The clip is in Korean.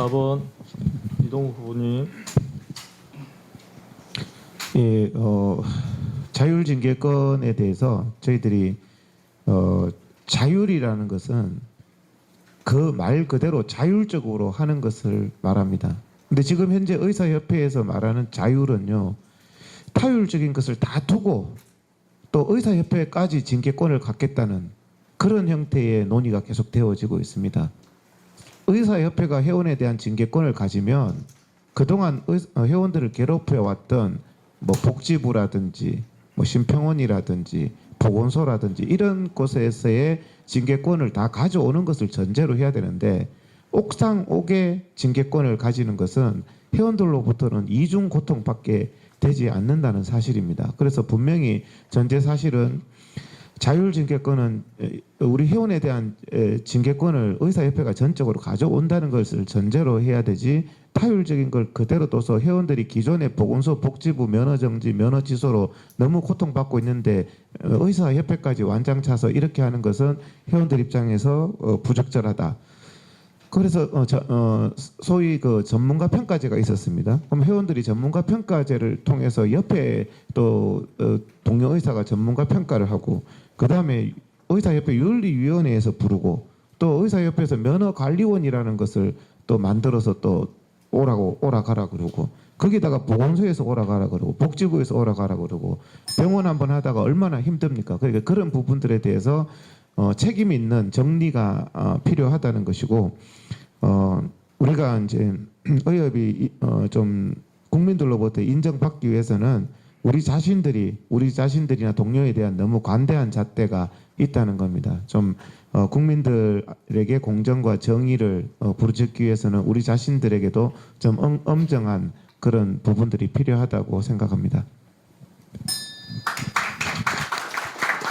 4번 이동욱 후보님. 예, 어, 자율징계권에 대해서 저희들이 어, 자율이라는 것은 그 말 그대로 자율적으로 하는 것을 말합니다. 근데 지금 현재 의사협회에서 말하는 자율은요, 타율적인 것을 다 두고 또 의사협회까지 징계권을 갖겠다는 그런 형태의 논의가 계속 되어지고 있습니다. 의사협회가 회원에 대한 징계권을 가지면 그동안 의- 어, 회원들을 괴롭혀왔던 뭐 복지부라든지 뭐 심평원이라든지 보건소라든지 이런 곳에서의 징계권을 다 가져오는 것을 전제로 해야 되는데 옥상 옥의 징계권을 가지는 것은 회원들로부터는 이중 고통밖에 되지 않는다는 사실입니다. 그래서 분명히 전제 사실은 자율징계권은 에, 우리 회원에 대한 에, 징계권을 의사협회가 전적으로 가져온다는 것을 전제로 해야 되지 타율적인 걸 그대로 둬서 회원들이 기존의 보건소 복지부 면허정지 면허취소로 너무 고통받고 있는데 어, 의사협회까지 완장 차서 이렇게 하는 것은 회원들 입장에서 어, 부적절하다. 그래서 어, 저, 어, 소위 그 전문가 평가제가 있었습니다. 그럼 회원들이 전문가 평가제를 통해서 옆에 또 어, 동료 의사가 전문가 평가를 하고 그 다음에 의사협회 윤리위원회에서 부르고 또 의사협회에서 면허관리원이라는 것을 또 만들어서 또 오라고 오라 가라 그러고 거기다가 보건소에서 오라 가라 그러고 복지부에서 오라 가라 그러고 병원 한번 하다가 얼마나 힘듭니까? 그러니까 그런 부분들에 대해서 어, 책임 있는 정리가 어, 필요하다는 것이고 어, 우리가 이제 의협이 이- 어, 좀 국민들로부터 인정받기 위해서는 우리 자신들이 우리 자신들이나 동료에 대한 너무 관대한 잣대가 있다는 겁니다. 좀 어, 국민들에게 공정과 정의를 어, 부르짖기 위해서는 우리 자신들에게도 좀 엄, 엄정한 그런 부분들이 필요하다고 생각합니다.